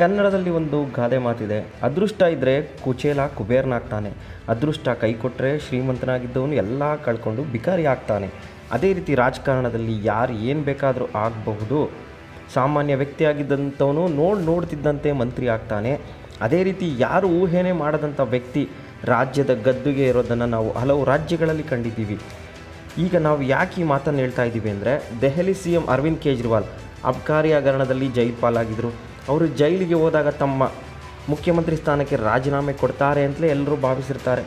ಕನ್ನಡದಲ್ಲಿ ಒಂದು ಗಾದೆ ಮಾತಿದೆ. ಅದೃಷ್ಟ ಇದ್ದರೆ ಕುಚೇಲ ಕುಬೇರನಾಗ್ತಾನೆ. ಅದೃಷ್ಟ ಕೈ ಕೊಟ್ಟರೆ ಶ್ರೀಮಂತನಾಗಿದ್ದವನು ಎಲ್ಲ ಕಳ್ಕೊಂಡು ಬಿಕಾರಿ ಆಗ್ತಾನೆ. ಅದೇ ರೀತಿ ರಾಜಕಾರಣದಲ್ಲಿ ಯಾರು ಏನು ಬೇಕಾದರೂ ಆಗಬಹುದು. ಸಾಮಾನ್ಯ ವ್ಯಕ್ತಿಯಾಗಿದ್ದಂಥವನು ನೋಡಿ ನೋಡ್ತಿದ್ದಂತೆ ಮಂತ್ರಿ ಆಗ್ತಾನೆ. ಅದೇ ರೀತಿ ಯಾರು ಊಹೆನೇ ಮಾಡದಂಥ ವ್ಯಕ್ತಿ ರಾಜ್ಯದ ಗದ್ದುಗೆ ಇರೋದನ್ನು ನಾವು ಹಲವು ರಾಜ್ಯಗಳಲ್ಲಿ ಕಂಡಿದ್ದೀವಿ. ಈಗ ನಾವು ಯಾಕೆ ಈ ಮಾತನ್ನು ಹೇಳ್ತಾ ಇದ್ದೀವಿ ಅಂದರೆ, ದೆಹಲಿ ಸಿ ಎಂ ಅರವಿಂದ್ ಕೇಜ್ರಿವಾಲ್ ಅಬ್ಕಾರಿ ಹಗರಣದಲ್ಲಿ ಜೈಲು ಪಾಲಾಗಿದ್ದರು ಅವರು ಜೈಲಿಗೆ ಹೋದಾಗ ತಮ್ಮ ಮುಖ್ಯಮಂತ್ರಿ ಸ್ಥಾನಕ್ಕೆ ರಾಜೀನಾಮೆ ಕೊಡ್ತಾರೆ ಅಂತಲೇ ಎಲ್ಲರೂ ಭಾವಿಸಿರ್ತಾರೆ.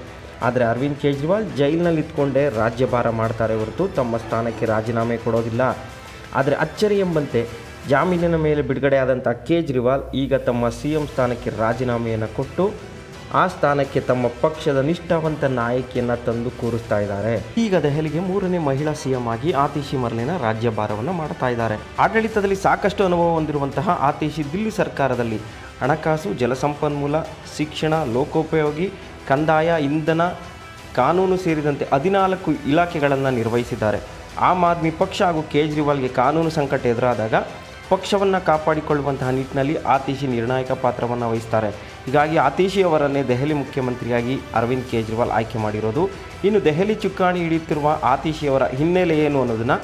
ಆದರೆ ಅರವಿಂದ್ ಕೇಜ್ರಿವಾಲ್ ಜೈಲಿನಲ್ಲಿ ಇದ್ಕೊಂಡೇ ರಾಜ್ಯಭಾರ ಮಾಡ್ತಾರೆ ಹೊರತು ತಮ್ಮ ಸ್ಥಾನಕ್ಕೆ ರಾಜೀನಾಮೆ ಕೊಡೋದಿಲ್ಲ. ಆದರೆ ಅಚ್ಚರಿ ಎಂಬಂತೆ ಜಾಮೀನಿನ ಮೇಲೆ ಬಿಡುಗಡೆಯಾದಂಥ ಕೇಜ್ರಿವಾಲ್ ಈಗ ತಮ್ಮ ಸಿ ಎಂ ಸ್ಥಾನಕ್ಕೆ ರಾಜೀನಾಮೆಯನ್ನು ಕೊಟ್ಟು ಆ ಸ್ಥಾನಕ್ಕೆ ತಮ್ಮ ಪಕ್ಷದ ನಿಷ್ಠಾವಂತ ನಾಯಕಿಯನ್ನು ತಂದು ಕೂರಿಸ್ತಾ ಇದ್ದಾರೆ. ಈಗ ದೆಹಲಿಗೆ ಮೂರನೇ ಮಹಿಳಾ ಸಿಎಂ ಆಗಿ ಆತಿಶಿ ಮರ್ಲಿನ ರಾಜ್ಯಭಾರವನ್ನು ಮಾಡ್ತಾ ಇದ್ದಾರೆ. ಆಡಳಿತದಲ್ಲಿ ಸಾಕಷ್ಟು ಅನುಭವ ಹೊಂದಿರುವಂತಹ ಆತಿಶಿ ದಿಲ್ಲಿ ಸರ್ಕಾರದಲ್ಲಿ ಹಣಕಾಸು, ಜಲಸಂಪನ್ಮೂಲ, ಶಿಕ್ಷಣ, ಲೋಕೋಪಯೋಗಿ, ಕಂದಾಯ, ಇಂಧನ, ಕಾನೂನು ಸೇರಿದಂತೆ ಹದಿನಾಲ್ಕು ಇಲಾಖೆಗಳನ್ನು ನಿರ್ವಹಿಸಿದ್ದಾರೆ. ಆಮ್ ಆದ್ಮಿ ಪಕ್ಷ ಹಾಗೂ ಕೇಜ್ರಿವಾಲ್ಗೆ ಕಾನೂನು ಸಂಕಟ ಎದುರಾದಾಗ ಪಕ್ಷವನ್ನು ಕಾಪಾಡಿಕೊಳ್ಳುವಂತಹ ನಿಟ್ಟಿನಲ್ಲಿ ಆತಿಶಿ ನಿರ್ಣಾಯಕ ಪಾತ್ರವನ್ನು ವಹಿಸ್ತಾರೆ. ಹೀಗಾಗಿ ಆತಿಶಿ ಅವರನ್ನೇ ದೆಹಲಿ ಮುಖ್ಯಮಂತ್ರಿಯಾಗಿ ಅರವಿಂದ್ ಕೇಜ್ರಿವಾಲ್ ಆಯ್ಕೆ ಮಾಡಿರೋದು. ಇನ್ನು ದೆಹಲಿ ಚುಕ್ಕಾಣಿ ಹಿಡಿಯುತ್ತಿರುವ ಆತಿಶಿಯವರ ಹಿನ್ನೆಲೆ ಏನು ಅನ್ನೋದನ್ನು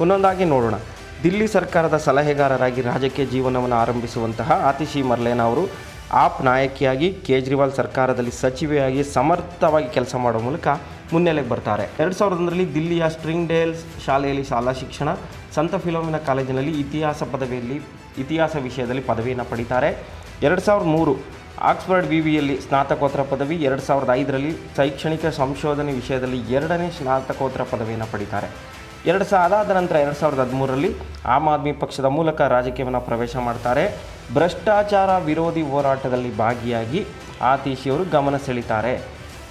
ಒಂದೊಂದಾಗಿ ನೋಡೋಣ. ದಿಲ್ಲಿ ಸರ್ಕಾರದ ಸಲಹೆಗಾರರಾಗಿ ರಾಜಕೀಯ ಜೀವನವನ್ನು ಆರಂಭಿಸುವಂತಹ ಆತಿಶಿ ಮರ್ಲೇನಾ ಅವರು ಆಪ್ ನಾಯಕಿಯಾಗಿ ಕೇಜ್ರಿವಾಲ್ ಸರ್ಕಾರದಲ್ಲಿ ಸಚಿವೆಯಾಗಿ ಸಮರ್ಥವಾಗಿ ಕೆಲಸ ಮಾಡುವ ಮೂಲಕ ಮುನ್ನೆಲೆಗೆ ಬರ್ತಾರೆ. ಎರಡು ಸಾವಿರದ ಒಂದರಲ್ಲಿ ದಿಲ್ಲಿಯ ಸ್ಟ್ರಿಂಗ್ ಡೇಲ್ಸ್ ಶಾಲೆಯಲ್ಲಿ ಶಾಲಾ ಶಿಕ್ಷಣ ಸಂತ ಫಿಲೋಮಿನ ಕಾಲೇಜಿನಲ್ಲಿ ಇತಿಹಾಸ ಪದವಿಯಲ್ಲಿ, ಇತಿಹಾಸ ವಿಷಯದಲ್ಲಿ ಪದವಿಯನ್ನು ಪಡೀತಾರೆ. ಎರಡು ಸಾವಿರದ ಮೂರು ಆಕ್ಸ್ಫರ್ಡ್ ವಿ ವಿಯಲ್ಲಿ ಸ್ನಾತಕೋತ್ತರ ಪದವಿ, ಎರಡು ಸಾವಿರದ ಐದರಲ್ಲಿ ಶೈಕ್ಷಣಿಕ ಸಂಶೋಧನೆ ವಿಷಯದಲ್ಲಿ ಎರಡನೇ ಸ್ನಾತಕೋತ್ತರ ಪದವಿಯನ್ನು ಪಡೀತಾರೆ. ಎರಡು ಸಾ ಅದಾದ ನಂತರ ಎರಡು ಸಾವಿರದ ಹದಿಮೂರರಲ್ಲಿ ಆಮ್ ಆದ್ಮಿ ಪಕ್ಷದ ಮೂಲಕ ರಾಜಕೀಯವನ್ನು ಪ್ರವೇಶ ಮಾಡ್ತಾರೆ. ಭ್ರಷ್ಟಾಚಾರ ವಿರೋಧಿ ಹೋರಾಟದಲ್ಲಿ ಭಾಗಿಯಾಗಿ ಆತೀಶಿಯವರು ಗಮನ ಸೆಳೀತಾರೆ.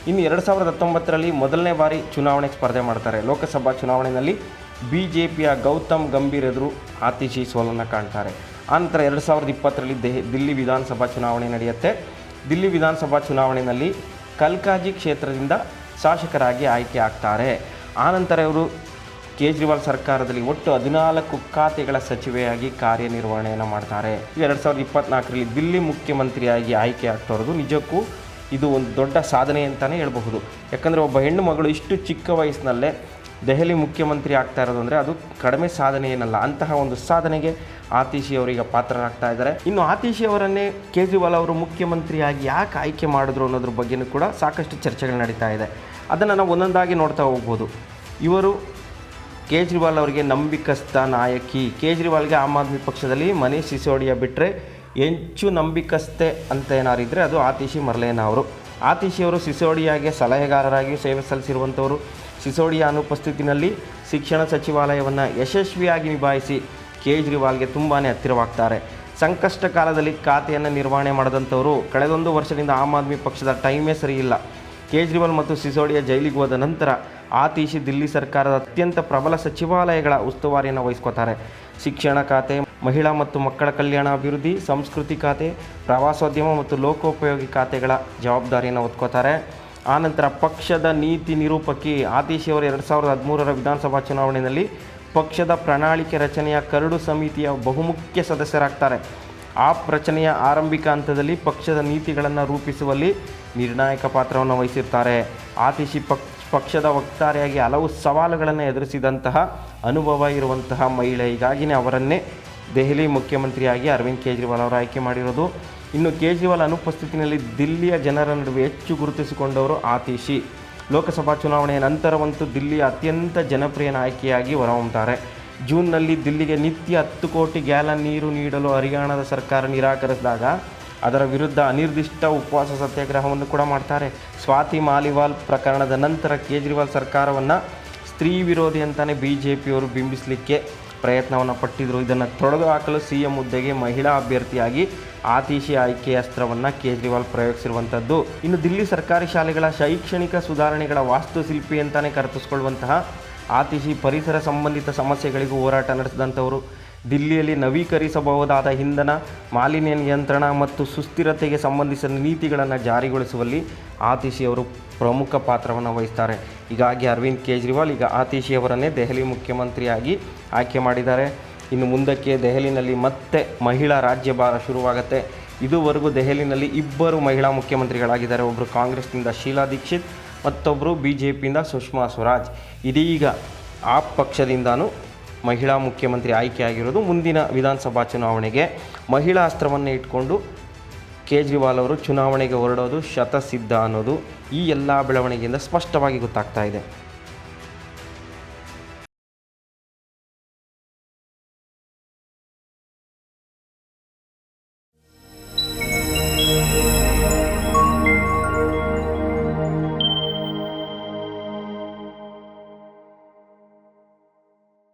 ಇನ್ನು ಎರಡು ಸಾವಿರದ ಹತ್ತೊಂಬತ್ತರಲ್ಲಿ ಮೊದಲನೇ ಬಾರಿ ಚುನಾವಣೆ ಸ್ಪರ್ಧೆ ಮಾಡ್ತಾರೆ. ಲೋಕಸಭಾ ಚುನಾವಣೆಯಲ್ಲಿ ಬಿ ಜೆ ಪಿಯ ಗೌತಮ್ ಗಂಭೀರ್ ಎದುರು ಆತಿಶಿ ಸೋಲನ್ನು ಕಾಣ್ತಾರೆ. ಆನಂತರ ಎರಡು ಸಾವಿರದ ಇಪ್ಪತ್ತರಲ್ಲಿ ದೆಹ್, ದಿಲ್ಲಿ ವಿಧಾನಸಭಾ ಚುನಾವಣೆ ನಡೆಯುತ್ತೆ. ದಿಲ್ಲಿ ವಿಧಾನಸಭಾ ಚುನಾವಣೆಯಲ್ಲಿ ಕಲ್ಕಾಜಿ ಕ್ಷೇತ್ರದಿಂದ ಶಾಸಕರಾಗಿ ಆಯ್ಕೆ ಆಗ್ತಾರೆ. ಆನಂತರ ಇವರು ಕೇಜ್ರಿವಾಲ್ ಸರ್ಕಾರದಲ್ಲಿ ಒಟ್ಟು ಹದಿನಾಲ್ಕು ಖಾತೆಗಳ ಸಚಿವೆಯಾಗಿ ಕಾರ್ಯನಿರ್ವಹಣೆಯನ್ನು ಮಾಡ್ತಾರೆ. ಎರಡು ಸಾವಿರದ ಇಪ್ಪತ್ತ್ನಾಲ್ಕರಲ್ಲಿ ದಿಲ್ಲಿ ಮುಖ್ಯಮಂತ್ರಿಯಾಗಿ ಆಯ್ಕೆ ಆಗ್ತಾ ನಿಜಕ್ಕೂ ಇದು ಒಂದು ದೊಡ್ಡ ಸಾಧನೆ ಅಂತಲೇ ಹೇಳಬಹುದು. ಯಾಕಂದರೆ ಒಬ್ಬ ಹೆಣ್ಣು ಮಗಳು ಇಷ್ಟು ಚಿಕ್ಕ ವಯಸ್ಸಿನಲ್ಲೇ ದೆಹಲಿ ಮುಖ್ಯಮಂತ್ರಿ ಆಗ್ತಾ ಇರೋದು ಅಂದರೆ ಅದು ಕಡಿಮೆ ಸಾಧನೆ ಏನಲ್ಲ ಅಂತಹ ಒಂದು ಸಾಧನೆಗೆ ಆತಿಶಿ ಅವರಿಗೆ ಪಾತ್ರರಾಗ್ತಾ ಇದ್ದಾರೆ. ಇನ್ನು ಆತಿಶಿ ಅವರನ್ನೇ ಕೇಜ್ರಿವಾಲ್ ಅವರು ಮುಖ್ಯಮಂತ್ರಿಯಾಗಿ ಯಾಕೆ ಆಯ್ಕೆ ಮಾಡಿದ್ರು ಅನ್ನೋದ್ರ ಬಗ್ಗೆನೂ ಕೂಡ ಸಾಕಷ್ಟು ಚರ್ಚೆಗಳು ನಡೀತಾ ಇದೆ. ಅದನ್ನು ನಾವು ಒಂದೊಂದಾಗಿ ನೋಡ್ತಾ ಹೋಗ್ಬೋದು. ಇವರು ಕೇಜ್ರಿವಾಲ್ ಅವರಿಗೆ ನಂಬಿಕಸ್ಥ ನಾಯಕಿ. ಕೇಜ್ರಿವಾಲ್ಗೆ ಆಮ್ ಆದ್ಮಿ ಪಕ್ಷದಲ್ಲಿ ಮನೀಷ್ ಸಿಸೋಡಿಯಾ ಬಿಟ್ಟರೆ ಹೆಚ್ಚು ನಂಬಿಕಸ್ತೆ ಅಂತ ಏನಾರಿದ್ರೆ ಅದು ಆತಿಶಿ ಮರಲೇನ ಅವರು. ಆತಿಶಿಯವರು ಸಿಸೋಡಿಯಾಗೆ ಸಲಹೆಗಾರರಾಗಿ ಸೇವೆ ಸಲ್ಲಿಸಿರುವಂಥವರು. ಸಿಸೋಡಿಯಾ ಅನುಪಸ್ಥಿತಿನಲ್ಲಿ ಶಿಕ್ಷಣ ಸಚಿವಾಲಯವನ್ನು ಯಶಸ್ವಿಯಾಗಿ ನಿಭಾಯಿಸಿ ಕೇಜ್ರಿವಾಲ್ಗೆ ತುಂಬಾ ಹತ್ತಿರವಾಗ್ತಾರೆ. ಸಂಕಷ್ಟ ಕಾಲದಲ್ಲಿ ಖಾತೆಯನ್ನು ನಿರ್ವಹಣೆ ಮಾಡದಂಥವರು ಕಳೆದೊಂದು ವರ್ಷದಿಂದ ಆಮ್ ಆದ್ಮಿ ಪಕ್ಷದ ಟೈಮೇ ಸರಿಯಿಲ್ಲ. ಕೇಜ್ರಿವಾಲ್ ಮತ್ತು ಸಿಸೋಡಿಯಾ ಜೈಲಿಗೆ ಹೋದ ನಂತರ ಆತೀಶಿ ದಿಲ್ಲಿ ಸರ್ಕಾರದ ಅತ್ಯಂತ ಪ್ರಬಲ ಸಚಿವಾಲಯಗಳ ಉಸ್ತುವಾರಿಯನ್ನು ವಹಿಸ್ಕೋತಾರೆ. ಶಿಕ್ಷಣ ಖಾತೆ, ಮಹಿಳಾ ಮತ್ತು ಮಕ್ಕಳ ಕಲ್ಯಾಣ ಅಭಿವೃದ್ಧಿ, ಸಂಸ್ಕೃತಿ ಖಾತೆ, ಪ್ರವಾಸೋದ್ಯಮ ಮತ್ತು ಲೋಕೋಪಯೋಗಿ ಖಾತೆಗಳ ಜವಾಬ್ದಾರಿಯನ್ನು ಹೊತ್ಕೋತಾರೆ. ಆನಂತರ ಪಕ್ಷದ ನೀತಿ ನಿರೂಪಕಿ ಆತೀಶಿ ಅವರು ಎರಡು ಸಾವಿರದ ಹದಿಮೂರರ ವಿಧಾನಸಭಾ ಚುನಾವಣೆಯಲ್ಲಿ ಪಕ್ಷದ ಪ್ರಣಾಳಿಕೆ ರಚನೆಯ ಕರಡು ಸಮಿತಿಯ ಬಹುಮುಖ್ಯ ಸದಸ್ಯರಾಗ್ತಾರೆ. ಆ ರಚನೆಯ ಆರಂಭಿಕ ಹಂತದಲ್ಲಿ ಪಕ್ಷದ ನೀತಿಗಳನ್ನು ರೂಪಿಸುವಲ್ಲಿ ನಿರ್ಣಾಯಕ ಪಾತ್ರವನ್ನು ವಹಿಸಿರ್ತಾರೆ. ಆತಿಶಿ ಪಕ್, ಪಕ್ಷದ ವಕ್ತಾರೆಯಾಗಿ ಹಲವು ಸವಾಲುಗಳನ್ನು ಎದುರಿಸಿದಂತಹ ಅನುಭವ ಇರುವಂತಹ ಮಹಿಳೆ ಹೀಗಾಗಿಯೇ ಅವರನ್ನೇ ದೆಹಲಿ ಮುಖ್ಯಮಂತ್ರಿಯಾಗಿ ಅರವಿಂದ್ ಕೇಜ್ರಿವಾಲ್ ಅವರು ಆಯ್ಕೆ ಮಾಡಿರೋದು. ಇನ್ನು ಕೇಜ್ರಿವಾಲ್ ಅನುಪಸ್ಥಿತಿಯಲ್ಲಿ ದಿಲ್ಲಿಯ ಜನರ ನಡುವೆ ಹೆಚ್ಚು ಗುರುತಿಸಿಕೊಂಡವರು ಆತಿಶಿ. ಲೋಕಸಭಾ ಚುನಾವಣೆಯ ನಂತರವಂತೂ ದಿಲ್ಲಿಯ ಅತ್ಯಂತ ಜನಪ್ರಿಯ ನಾಯಕಿಯಾಗಿ ಹೊರಹೊಮ್ಮುತ್ತಾರೆ ಜೂನ್ನಲ್ಲಿ ದಿಲ್ಲಿಗೆ ನಿತ್ಯ ಹತ್ತು ಕೋಟಿ ಗ್ಯಾಲನ್ ನೀರು ನೀಡಲು ಹರಿಯಾಣದ ಸರ್ಕಾರ ನಿರಾಕರಿಸಿದಾಗ ಅದರ ವಿರುದ್ಧ ಅನಿರ್ದಿಷ್ಟ ಉಪವಾಸ ಸತ್ಯಾಗ್ರಹವನ್ನು ಕೂಡ ಮಾಡ್ತಾರೆ. ಸ್ವಾತಿ ಮಾಲಿವಾಲ್ ಪ್ರಕರಣದ ನಂತರ ಕೇಜ್ರಿವಾಲ್ ಸರ್ಕಾರವನ್ನು ಸ್ತ್ರೀ ವಿರೋಧಿ ಅಂತಲೇ ಬಿ ಜೆ ಪಿಯವರು ಬಿಂಬಿಸಲಿಕ್ಕೆ ಪ್ರಯತ್ನವನ್ನು ಪಟ್ಟಿದ್ರು. ಇದನ್ನು ತೊಡೆದು ಹಾಕಲು ಸಿ ಎಂ ಹುದ್ದೆಗೆ ಮಹಿಳಾ ಅಭ್ಯರ್ಥಿಯಾಗಿ ಆತಿಶಿ ಆಯ್ಕೆ ಅಸ್ತ್ರವನ್ನು ಕೇಜ್ರಿವಾಲ್ ಪ್ರಯೋಗಿಸಿರುವಂಥದ್ದು ಇನ್ನು ದಿಲ್ಲಿ ಸರ್ಕಾರಿ ಶಾಲೆಗಳ ಶೈಕ್ಷಣಿಕ ಸುಧಾರಣೆಗಳ ವಾಸ್ತುಶಿಲ್ಪಿ ಅಂತಲೇ ಕರೆತಿಸ್ಕೊಳ್ಳುವಂತಹ ಆತಿಶಿ ಪರಿಸರ ಸಂಬಂಧಿತ ಸಮಸ್ಯೆಗಳಿಗೂ ಹೋರಾಟ ನಡೆಸಿದಂಥವರು. ದಿಲ್ಲಿಯಲ್ಲಿ ನವೀಕರಿಸಬಹುದಾದ ಇಂಧನ, ಮಾಲಿನ್ಯ ನಿಯಂತ್ರಣ ಮತ್ತು ಸುಸ್ಥಿರತೆಗೆ ಸಂಬಂಧಿಸಿದ ನೀತಿಗಳನ್ನು ಜಾರಿಗೊಳಿಸುವಲ್ಲಿ ಆತಿಶಿ ಅವರು ಪ್ರಮುಖ ಪಾತ್ರವನ್ನು ವಹಿಸ್ತಾರೆ. ಹೀಗಾಗಿ ಅರವಿಂದ್ ಕೇಜ್ರಿವಾಲ್ ಈಗ ಆತಿಶಿ ಅವರನ್ನೇ ದೆಹಲಿ ಮುಖ್ಯಮಂತ್ರಿಯಾಗಿ ಆಯ್ಕೆ ಮಾಡಿದ್ದಾರೆ. ಇನ್ನು ಮುಂದಕ್ಕೆ ದೆಹಲಿನಲ್ಲಿ ಮತ್ತೆ ಮಹಿಳಾ ರಾಜ್ಯಭಾರ ಶುರುವಾಗುತ್ತೆ. ಇದುವರೆಗೂ ದೆಹಲಿನಲ್ಲಿ ಇಬ್ಬರು ಮಹಿಳಾ ಮುಖ್ಯಮಂತ್ರಿಗಳಾಗಿದ್ದಾರೆ. ಒಬ್ಬರು ಕಾಂಗ್ರೆಸ್ನಿಂದ ಶೀಲಾ ದೀಕ್ಷಿತ್ ಮತ್ತೊಬ್ಬರು ಬಿ ಜೆ ಪಿಯಿಂದ ಸುಷ್ಮಾ ಸ್ವರಾಜ್. ಇದೀಗ ಆ ಪಕ್ಷದಿಂದನೂ ಮಹಿಳಾ ಮುಖ್ಯಮಂತ್ರಿ ಆಯ್ಕೆಯಾಗಿರೋದು ಮುಂದಿನ ವಿಧಾನಸಭಾ ಚುನಾವಣೆಗೆ. ಮಹಿಳಾ ಅಸ್ತ್ರವನ್ನು ಇಟ್ಕೊಂಡು ಕೇಜ್ರಿವಾಲ್ ಅವರು ಚುನಾವಣೆಗೆ ಹೊರಡೋದು ಶತಸಿದ್ಧ ಅನ್ನೋದು ಈ ಎಲ್ಲ ಬೆಳವಣಿಗೆಯಿಂದ ಸ್ಪಷ್ಟವಾಗಿ ಗೊತ್ತಾಗ್ತಾ ಇದೆ.